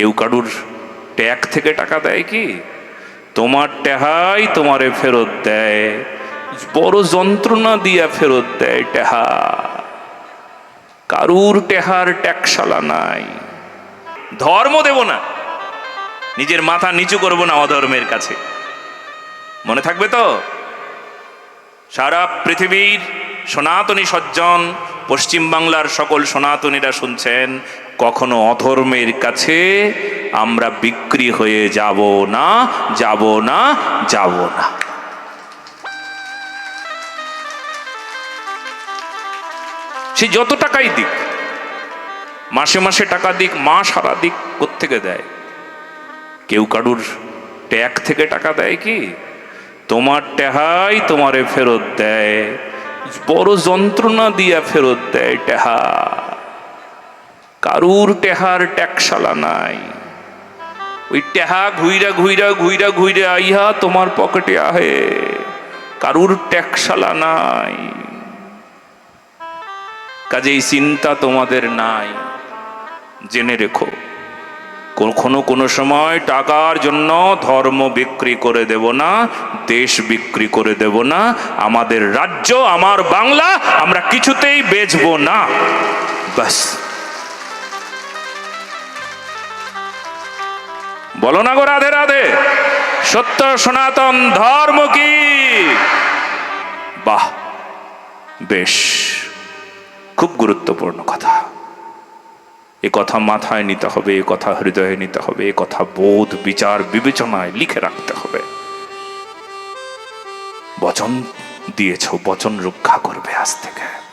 কেউ কারুর ট্যাগ থেকে টাকা দেয় কি? তোমার টেহাই তোমারে ফেরত দেয়। বড় যন্ত্রণা দিয়া ফেরত দেয় টেহা। কারুর টেহার ট্যাক্সালা নাই। ধর্ম দেব না। নিজের মাথা নিচু করব না অধর্মের কাছে। মনে থাকবে তো? সারা পৃথিবীর সনাতনী সজ্জন পশ্চিমবাংলার সকল সনাতনীরা শুনছেন কখনো অধর্মের কাছে আমরা বিক্রি হয়ে যাব না যাব না যাব না। সে যত টাকাই দিক, মাসে মাসে টাকা দিক, মা সারা দিক কোত্থেকে দেয়? কেউ কারুর ট্যাগ থেকে টাকা দেয় কি? তোমার টেহাই তোমারে ফেরত দেয়, বড় যন্ত্রণা দিয়া ফেরত দেয় টেহা। কারুর টেহার ট্যাকশালা নাই। ওই টেহা ঘুইরা ঘুইরা ঘুইরা ঘুইরা আইহা তোমার পকেটে আহে। কারুর ট্যাকশালা নাই। কাজেই চিন্তা তোমাদের নাই। জেনে রেখো কখনো কোনো সময় টাকার জন্য ধর্ম বিক্রি করে দেব না, দেশ বিক্রি করে দেব না, আমাদের রাজ্য, আমার বাংলা, আমরা কিছুতেই বেচবো না। বাস বলো না গো রাধে রাধে। সত্য সনাতন ধর্ম কি? বাহ, বেশ। খুব গুরুত্বপূর্ণ কথা। এ কথা মাথায় নিতে হবে, এ কথা হৃদয়ে নিতে হবে, এ কথা বোধ, বিচার, বিবেচনায় লিখে রাখতে হবে। বচন দিয়েছ, বচন রক্ষা করবে আজ থেকে।